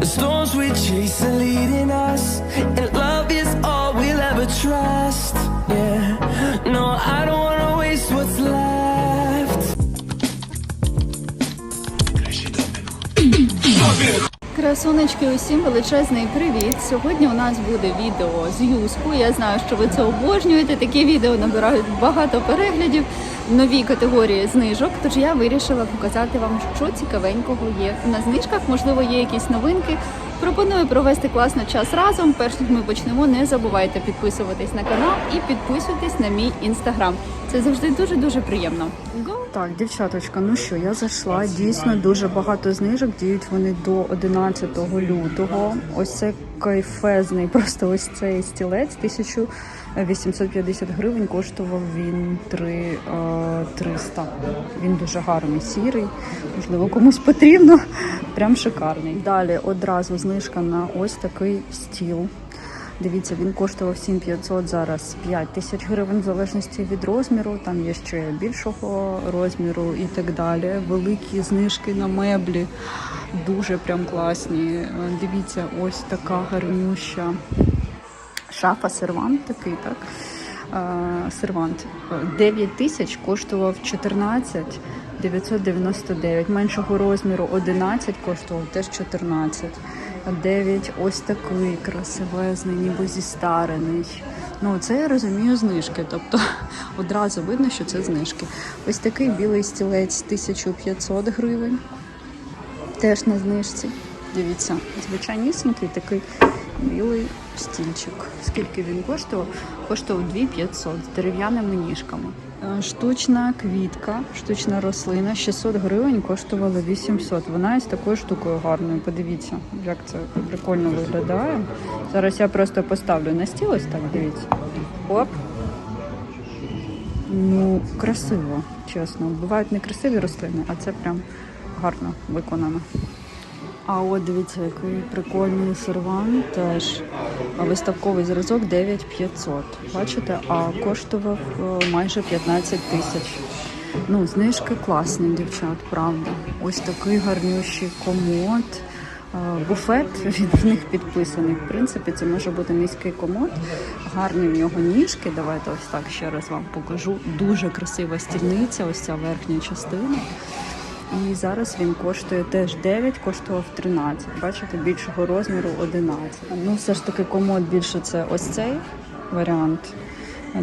The storms we chase are leading us, and Красунечки, усім величезний привіт! Сьогодні у нас буде відео з юску. Я знаю, що ви це обожнюєте. Такі відео набирають багато переглядів, нові категорії знижок. Тож я вирішила показати вам, що цікавенького є на знижках. Можливо, є якісь новинки. Пропоную провести класно час разом. Перш ніж ми почнемо, не забувайте підписуватись на канал і підписуйтесь на мій інстаграм. Це завжди дуже дуже приємно. Go! Так, дівчаточка, ну що, я зайшла. Дійсно дуже багато знижок. Діють вони до 11 лютого. Ось це кайфезний, просто ось цей стілець 1850 гривень. Коштував він 3, е, 300. Він дуже гарний, сірий. Можливо, комусь потрібно. Прям шикарний. Далі одразу знижка на ось такий стіл. Дивіться, він коштував 7500, зараз 5 тисяч гривень в залежності від розміру. Там є ще більшого розміру і так далі. Великі знижки на меблі, дуже прям класні. Дивіться, ось така гарнюща шафа, сервант такий, так? Е, Сервант 9 тисяч коштував 14 999. Меншого розміру 11 коштував теж 14. 9 ось такий красивезний, ніби зістарений. Ну, це я розумію знижки. Тобто одразу видно, що це знижки. Ось такий білий стілець 1500 гривень. Теж на знижці. Дивіться, звичайнісінький такий білий стільчик. Скільки він коштував? Коштував 2500 з дерев'яними ніжками. Е, Штучна квітка, штучна рослина 600 гривень коштувала 800. Вона із такою штукою гарною. Подивіться, як це прикольно виглядає. Зараз я просто поставлю на стіл ось так, дивіться. Оп. Ну, красиво, чесно. Бувають некрасиві рослини, а це прям гарно виконано. А от дивіться, який прикольний сервант, теж виставковий зразок 9500. Бачите, а коштував е, майже 15 тисяч. Ну, знижки класні, дівчат, правда. Ось такий гарнющий комод. Е, Буфет він в них підписаний. В принципі, це може бути міський комод. Гарні в нього ніжки. Давайте ось так ще раз вам покажу. Дуже красива стільниця, ось ця верхня частина. І зараз він коштує теж 9, коштував 13. Бачите, більшого розміру 11. Ну, все ж таки, комод більше це ось цей варіант.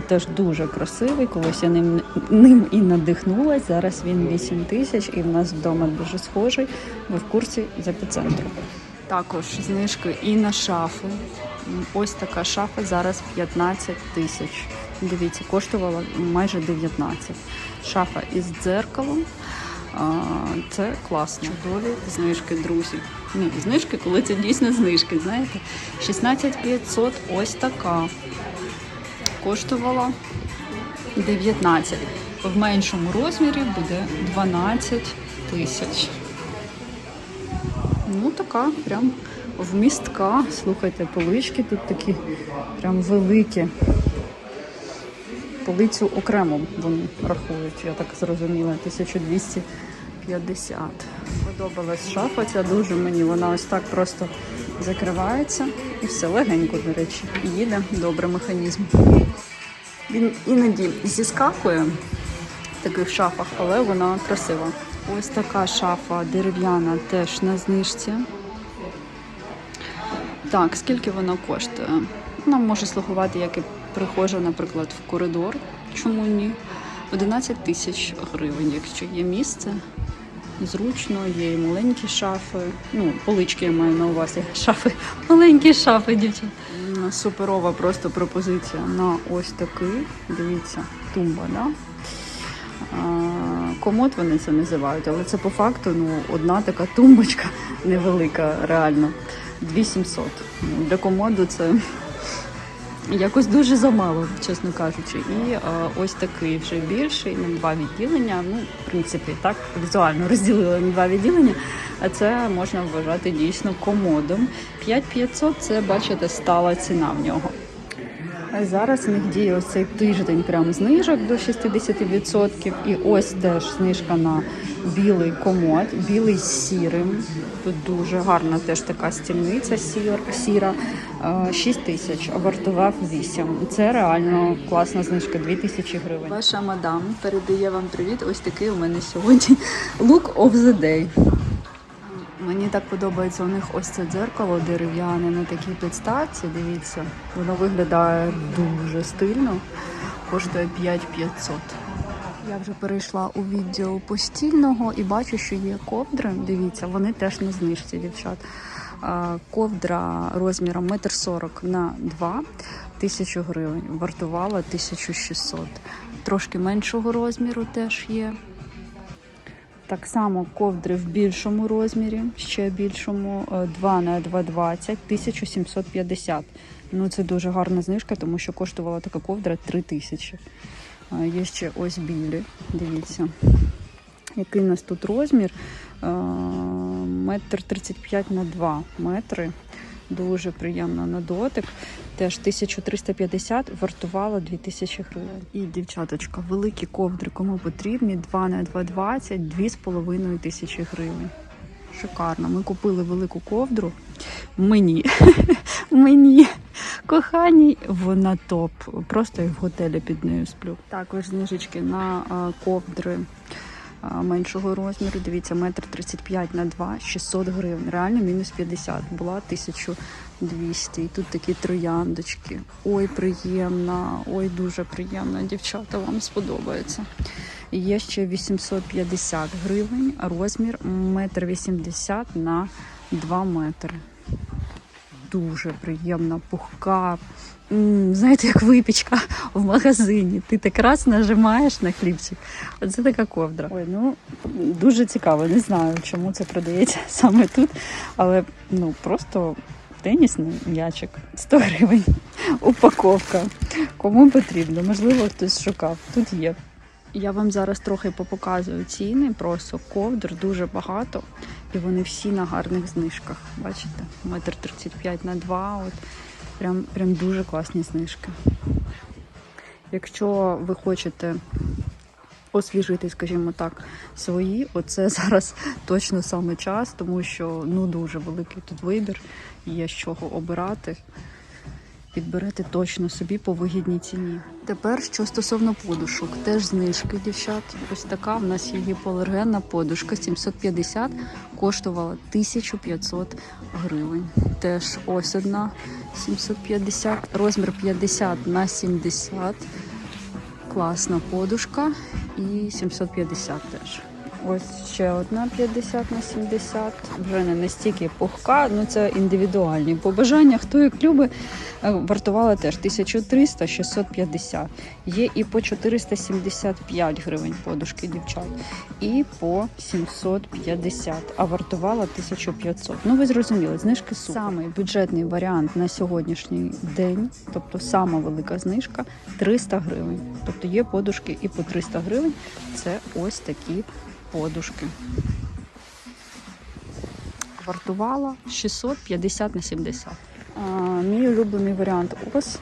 Теж дуже красивий. Колись я ним, ним і надихнулась. Зараз він 8 тисяч і в нас вдома дуже схожий. Ви в курсі з епіцентру. Також знижки і на шафи. Ось така шафа зараз 15 тисяч. Дивіться, коштувала майже 19. Шафа із дзеркалом. Це класно. Чудові знижки, друзі. Ні, знижки, коли це дійсно знижки, знаєте. 16 500 ось така. Коштувала 19. В меншому розмірі буде 12 тисяч. Ну, така прям вмістка. Слухайте, полички тут такі прям великі. Полицю окремо вони рахують, я так зрозуміла, 1250. Подобалась шафа ця дуже мені. Вона ось так просто закривається і все легенько, до речі, їде добре механізм. Він іноді зіскакує в таких шафах, але вона красива. Ось така шафа дерев'яна теж на знижці. Так, скільки вона коштує? Вона може слугувати, як і прихожа, наприклад, в коридор. Чому ні? 11 тисяч гривень, якщо є місце. Зручно, є і маленькі шафи. Ну, полички я маю на увазі. Шафи, маленькі шафи, дівчата. Суперова просто пропозиція на ось такий. Дивіться, тумба, да? Комод вони це називають, але це по факту ну, одна така тумбочка невелика, реально. 2700. Ну, для комоду це якось дуже замало, чесно кажучи. І е, ось такий вже більший на два відділення. Ну, в принципі, так візуально розділили на два відділення. А це можна вважати дійсно комодом. 5500 це, бачите, стала ціна в нього. Зараз в них діє ось цей тиждень прям знижок до 60%. І ось теж знижка на білий комод, білий з сірим. Тут дуже гарна теж така стільниця сір, сіра. Е, 6 тисяч, а вартував 8. Це реально класна знижка, 2 тисячі гривень. Ваша мадам передає вам привіт. Ось такий у мене сьогодні look of the day. Мені так подобається у них ось це дзеркало дерев'яне на такій підставці. Дивіться, воно виглядає дуже стильно. Коштує 5500. Я вже перейшла у відділ постільного і бачу, що є ковдри. Дивіться, вони теж на знижці, дівчат. Ковдра розміром 1,40 на 2 тисячу гривень. Вартувала 1600. Трошки меншого розміру теж є. Так само ковдри в більшому розмірі, ще більшому, е, 2 на 2,20, 1750. Ну, це дуже гарна знижка, тому що коштувала така ковдра 3000. Е, Є ще ось білі, дивіться. Який у нас тут розмір? Е, Метр 35 на 2 метри. Дуже приємно на дотик. Теж 1350 вартувало 2000 гривень. І дівчаточка, великі ковдри, кому потрібні, 2 на 2,20, 2,5 тисячі гривень. Шикарно. Ми купили велику ковдру. Мені, мені, коханій, вона топ. Просто я в готелі під нею сплю. Також знижечки на ковдри меншого розміру. Дивіться, метр 35 на 2, 600 гривень. Реально мінус 50. Була 1200. І тут такі трояндочки. Ой, приємна, ой, дуже приємна. Дівчата, вам сподобається. Є ще 850 гривень, розмір 1,80 на 2 метри. Дуже приємна, пухка. Знаєте, як випічка в магазині. Ти так раз нажимаєш на хлібчик. Оце така ковдра. Ой, ну дуже цікаво. Не знаю, чому це продається саме тут, але ну просто тенісний м'ячик 100 гривень. Упаковка. Кому потрібно? Можливо, хтось шукав. Тут є. Я вам зараз трохи попоказую ціни, просто ковдр дуже багато, і вони всі на гарних знижках. Бачите? Метр 35 на 2. От. Прям, прям дуже класні знижки. Якщо ви хочете освіжити, скажімо так, свої, оце зараз точно саме час, тому що ну дуже великий тут вибір, є з чого обирати. Підберете точно собі по вигідній ціні. Тепер що стосовно подушок, теж знижки, дівчат. Ось така в нас є гіпоалергенна подушка 750, коштувала 1500 гривень. Теж ось одна 750, розмір 50 на 70. Класна подушка і 750 теж. Ось ще одна 50 на 70. Вже не настільки пухка, ну це індивідуальні побажання. Хто як любить, Е, вартувала теж 1300 650. Є і по 475 гривень подушки дівчат, і по 750, а вартувала 1500. Ну ви зрозуміли, знижки супер. Самий бюджетний варіант на сьогоднішній день, тобто сама велика знижка 300 гривень. Тобто є подушки і по 300 гривень. Це ось такі подушки. Вартувала 650 на 70. А, мій улюблений варіант ось.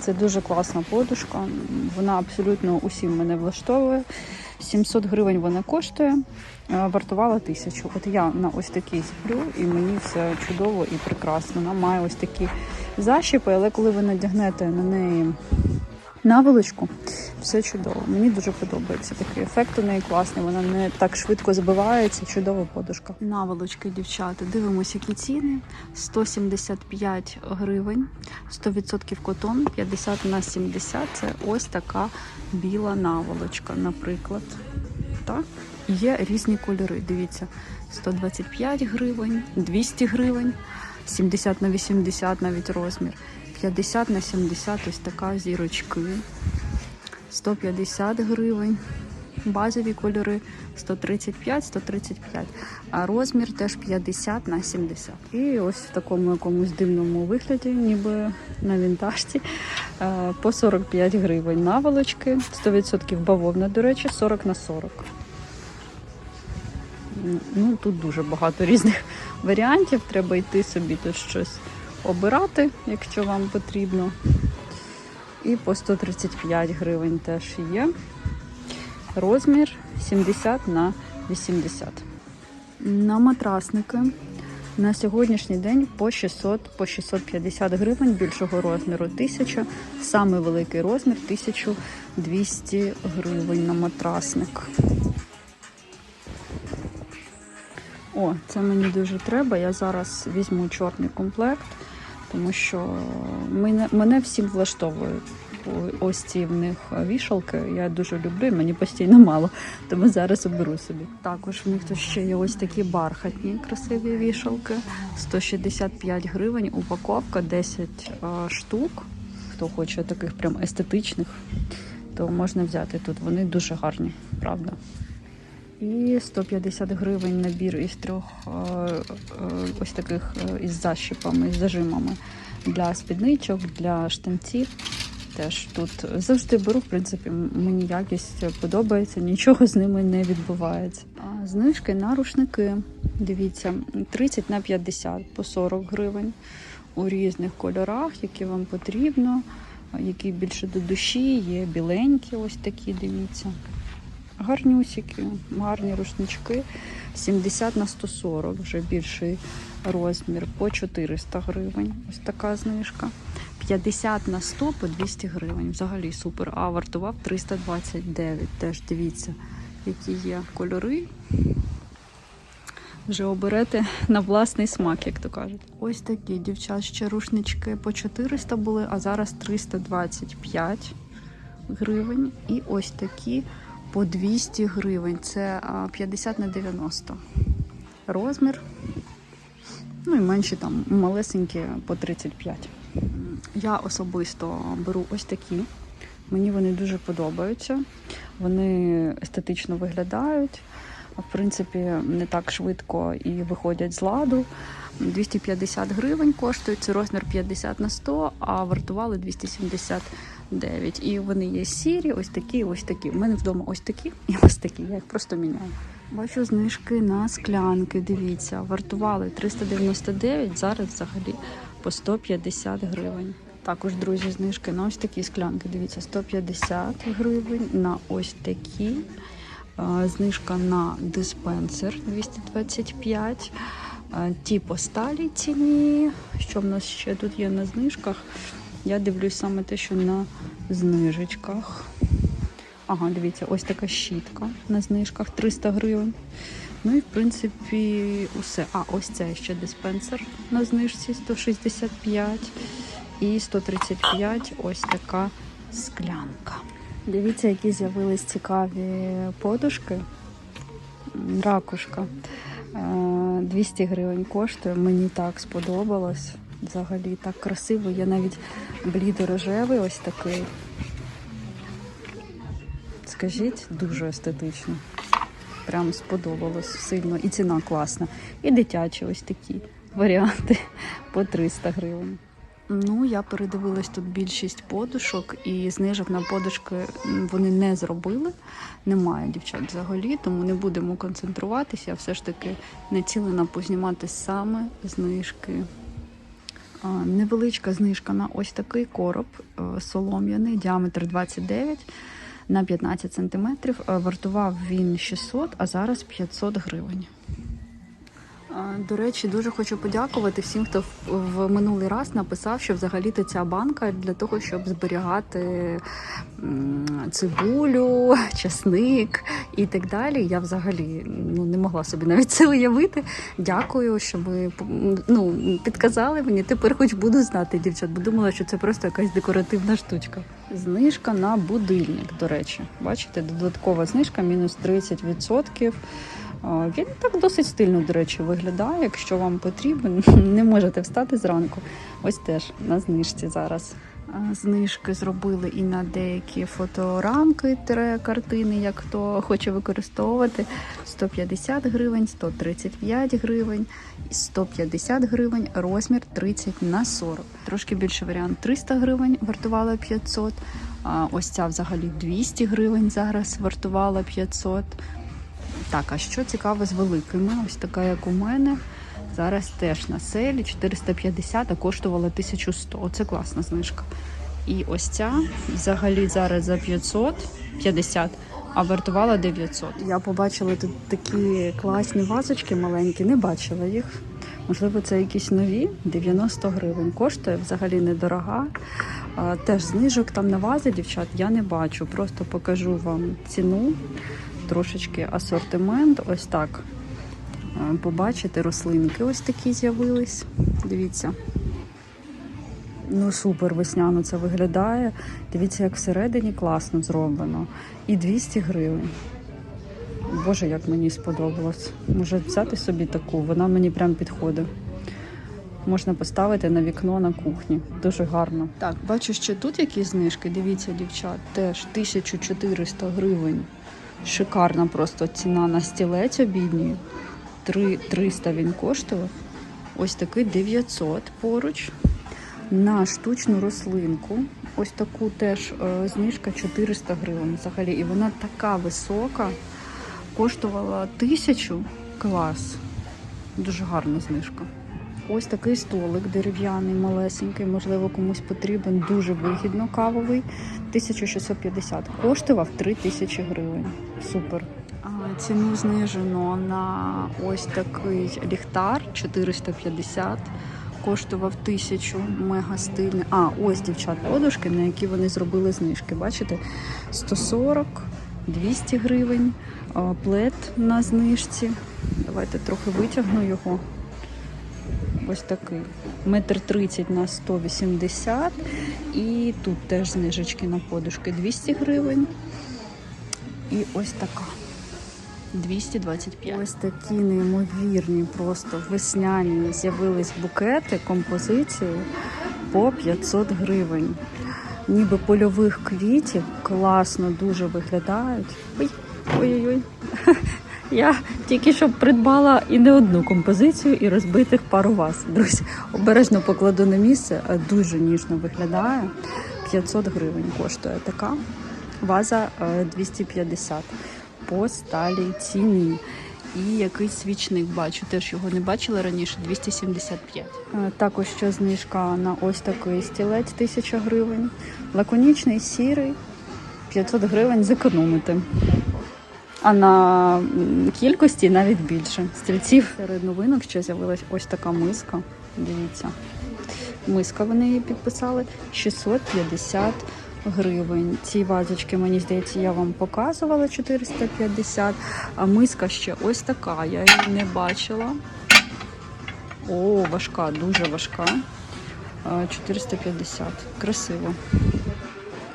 Це дуже класна подушка. Вона абсолютно усім мене влаштовує. 700 гривень вона коштує, вартувала 1000. От я на ось такій сплю, і мені все чудово і прекрасно. Вона має ось такі защіпи, але коли ви надягнете на неї наволочку, все чудово. Мені дуже подобається такий ефект у неї класний. Вона не так швидко збивається. Чудова подушка. Наволочки, дівчата. Дивимося, які ціни. 175 гривень, 100% котон, 50 на 70. Це ось така біла наволочка, наприклад. Так? Є різні кольори. Дивіться, 125 гривень, 200 гривень, 70 на 80 навіть розмір. 50 на 70 ось така зірочки. 150 гривень. Базові кольори 135, 135. А розмір теж 50 на 70. І ось в такому якомусь дивному вигляді, ніби на вінтажці, е, по 45 гривень наволочки. 100% бавовна, до речі, 40 на 40. Ну, тут дуже багато різних варіантів. Треба йти собі тут щось обирати, якщо вам потрібно. І по 135 гривень теж є. Розмір 70 на 80. На матрасники на сьогоднішній день по 600 по 650 гривень більшого розміру 1000, саме великий розмір 1200 гривень на матрасник. О, це мені дуже треба. Я зараз візьму чорний комплект, тому що мене, мене всім влаштовують. Ось ці в них вішалки. Я дуже люблю, мені постійно мало, тому зараз оберу собі. Також в них тут ще є ось такі бархатні красиві вішалки. 165 гривень, упаковка 10 е, штук. Хто хоче таких прям естетичних, то можна взяти тут. Вони дуже гарні, правда. І 150 гривень набір із трьох е, е, ось таких е, із защіпами, з зажимами для спідничок, для штанців. Теж тут завжди беру, в принципі, мені якість подобається, нічого з ними не відбувається. Знижки на рушники. Дивіться, 30 на 50 по 40 гривень у різних кольорах, які вам потрібно, які більше до душі, є біленькі, ось такі, дивіться. Гарнюсики, гарні рушнички. 70 на 140, вже більший розмір, по 400 гривень. Ось така знижка. 50 на 100 по 200 гривень. Взагалі супер. А вартував 329. Теж дивіться, які є кольори. Вже оберете на власний смак, як то кажуть. Ось такі дівчат ще рушнички по 400 були, а зараз 325 гривень. І ось такі по 200 гривень. Це 50 на 90 розмір. Ну і менші там малесенькі по 35. Я особисто беру ось такі. Мені вони дуже подобаються. Вони естетично виглядають. В принципі, не так швидко і виходять з ладу. 250 гривень коштують. Це розмір 50 на 100, а вартували 279. І вони є сірі, ось такі, ось такі. У мене вдома ось такі і ось такі. Я їх просто міняю. Бачу знижки на склянки. Дивіться, вартували 399, зараз взагалі по 150 гривень. Також, друзі, знижки на ось такі склянки. Дивіться, 150 гривень на ось такі. Знижка на диспенсер 225. Е, Ті по сталій ціні. Що в нас ще тут є на знижках? Я дивлюсь саме те, що на знижечках. Ага, дивіться, ось така щітка на знижках 300 гривень. Ну і в принципі усе. А, ось це ще диспенсер на знижці 165 і 135 ось така склянка. Дивіться, які з'явились цікаві подушки. Ракушка. Е, 200 гривень коштує. Мені так сподобалось. Взагалі так красиво. Є навіть блідо-рожевий ось такий. Скажіть, дуже естетично. Прям сподобалось сильно. І ціна класна. І дитячі ось такі варіанти по 300 гривень. Ну, я передивилась тут більшість подушок, і знижок на подушки вони не зробили. Немає дівчат взагалі, тому не будемо концентруватися. Я все ж таки націлена познімати саме знижки. Невеличка знижка на ось такий короб е, солом'яний, діаметр 29 на 15 см. Вартував він 600, а зараз 500 гривень. До речі, дуже хочу подякувати всім, хто в- минулий раз написав, що взагалі-то ця банка для того, щоб зберігати цибулю, часник і так далі. Я взагалі ну, не могла собі навіть це уявити. Дякую, що ви ну, підказали мені. Тепер хоч буду знати, дівчат, бо думала, що це просто якась декоративна штучка. Знижка на будильник, до речі. Бачите, додаткова знижка мінус 30%. А, Він так досить стильно, до речі, виглядає. Якщо вам потрібен, не можете встати зранку. Ось теж на знижці зараз. Знижки зробили і на деякі фоторамки, картини, як хто хоче використовувати. 150 гривень, 135 гривень, і 150 гривень, розмір 30 на 40. Трошки більший варіант 300 гривень, вартувала 500. А ось ця взагалі 200 гривень зараз вартувала 500. Так, а що цікаво з великими? Ось така, як у мене. Зараз теж на селі 450, а коштувала 1100. Оце класна знижка. І ось ця взагалі зараз за 550, а вартувала 900. Я побачила тут такі класні вазочки маленькі, не бачила їх. Можливо, це якісь нові, 90 гривень. Коштує взагалі недорога. Теж знижок там на вази, дівчат, я не бачу. Просто покажу вам ціну, трошечки асортимент. Ось так. А, Побачите, рослинки ось такі з'явились. Дивіться. Ну, супер весняно це виглядає. Дивіться, як всередині класно зроблено. І 200 гривень. Боже, як мені сподобалось. Може взяти собі таку, вона мені прям підходить. Можна поставити на вікно на кухні. Дуже гарно. Так, бачу, що тут які знижки. Дивіться, дівчат, теж 1400 гривень. Шикарна просто ціна на стілець обідній. 3 300 він коштував. Ось такий 900 поруч. На штучну рослинку. Ось таку теж е, знижка 400 гривень взагалі. І вона така висока, коштувала тисячу. Клас. Дуже гарна знижка. Ось такий столик дерев'яний, малесенький, можливо, комусь потрібен, дуже вигідно кавовий. 1650. Коштував 3000 гривень. Супер. Ціну знижено на ось такий ліхтар 450. Коштував тисячу, мега стильний. А, ось дівчат подушки, на які вони зробили знижки. Бачите? 140, 200 гривень, плед на знижці. Давайте трохи витягну його. Ось такий. Метр тридцять на 180. І тут теж знижечки на подушки 200 гривень. І ось така. 225. Ось такі неймовірні, просто весняні з'явились букети композиції по 500 гривень. Ніби польових квітів класно дуже виглядають. Ой, ой-ой-ой. Я тільки що придбала і не одну композицію, і розбитих пару ваз. Друзі, обережно покладу на місце, дуже ніжно виглядає. 500 гривень коштує така. Ваза е, 250 по сталій ціні. І якийсь свічник бачу, теж його не бачила раніше, 275. Е, Також ще знижка на ось такий стілець 1000 гривень. Лаконічний сірий 500 гривень зекономити. А на кількості навіть більше. Стільців серед новинок ще з'явилась ось така миска. Дивіться. Миска вони її підписали 650 гривень. Ці вазочки, мені здається, я вам показувала 450, а миска ще ось така. Я її не бачила. О, важка, дуже важка. А, 450. Красиво.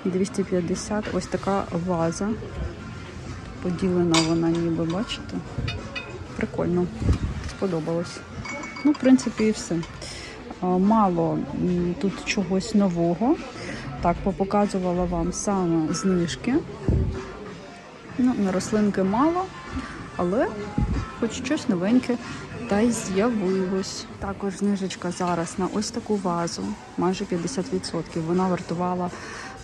250. Ось така ваза. Поділена вона ніби, бачите? Прикольно. Сподобалось. Ну, в принципі, і все. Мало тут чогось нового. Так, попоказувала вам саме знижки. Ну, на рослинки мало, але хоч щось новеньке та й з'явилось. Також знижечка зараз на ось таку вазу, майже 50%. Вона вартувала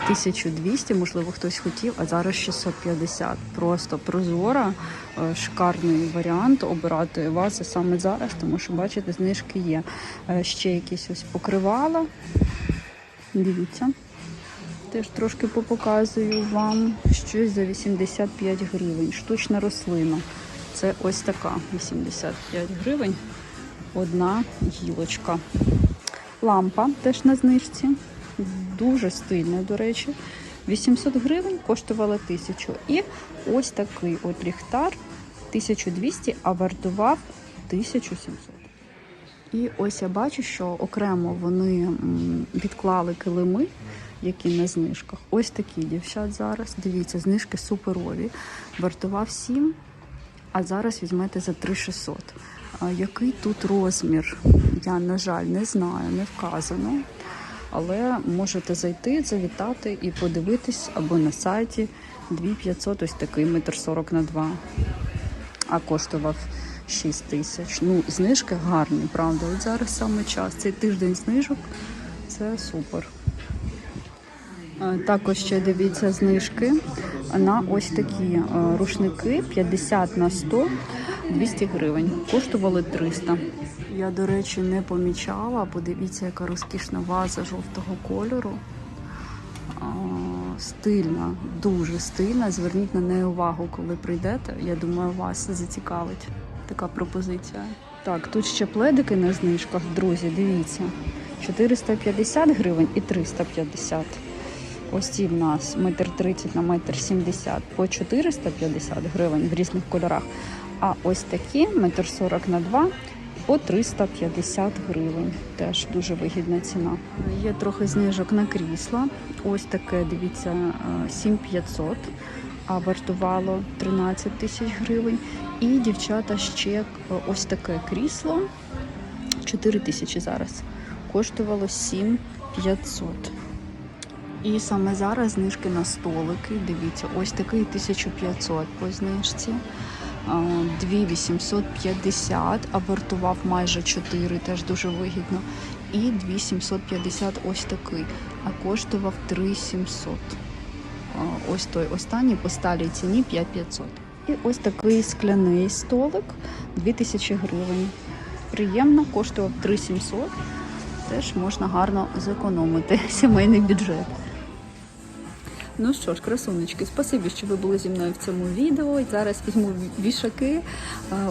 1200, можливо, хтось хотів, а зараз 650. Просто прозора, е, шикарний варіант обирати вази саме зараз, тому що, бачите, знижки є. Е, Ще якісь ось покривала. Дивіться. Теж трошки попоказую вам щось за 85 гривень. Штучна рослина. Це ось така 85 гривень. Одна гілочка. Лампа теж на знижці. Дуже стильна, до речі. 800 гривень коштувала 1000. І ось такий от ліхтар 1200, а вартував 1700. І ось я бачу, що окремо вони відклали килими, які на знижках. Ось такі дівчат зараз. Дивіться, знижки суперові. Вартував 7, а зараз візьмете за 3600. А який тут розмір? Я, на жаль, не знаю, не вказано. Але можете зайти, завітати і подивитись або на сайті 2500, ось такий метр 40 на 2 а коштував 6 тисяч. Ну, знижки гарні, правда. От зараз саме час. Цей тиждень знижок це супер. Також ще дивіться знижки на ось такі е, рушники 50 на 100 200 гривень. Коштували 300. Я, до речі, не помічала. Подивіться, яка розкішна ваза жовтого кольору. Стильна, дуже стильна. Зверніть на неї увагу, коли прийдете. Я думаю, вас зацікавить така пропозиція. Так, тут ще пледики на знижках, друзі, дивіться. 450 гривень і 350. Ось ці в нас метр 30 на метр 70 по 450 гривень в різних кольорах. А ось такі метр 40 на 2 по 350 гривень. Теж дуже вигідна ціна. Є трохи знижок на крісла. Ось таке, дивіться, е, 7500, а вартувало 13 тисяч гривень. І дівчата ще ось таке крісло 4 тисячі зараз. Коштувало 7500. І саме зараз знижки на столики. Дивіться, ось такий 1500 по знижці. 2850, а вартував майже 4, теж дуже вигідно. І 2750 ось такий, а коштував 3700. Ось той останній по сталій ціні 5500. І ось такий скляний столик 2000 гривень. Приємно, коштував 3700. Теж можна гарно зекономити сімейний бюджет. Ну що ж, красунечки, спасибі, що ви були зі мною в цьому відео. Зараз візьму вішаки,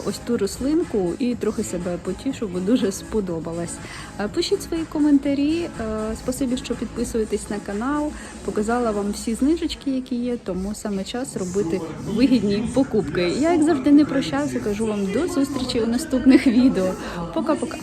ось ту рослинку і трохи себе потішу, бо дуже сподобалась. Пишіть свої коментарі. Спасибі, що підписуєтесь на канал. Показала вам всі знижечки, які є, тому саме час робити вигідні покупки. Я як завжди не прощаюся, кажу вам до зустрічі у наступних відео. Пока-пока.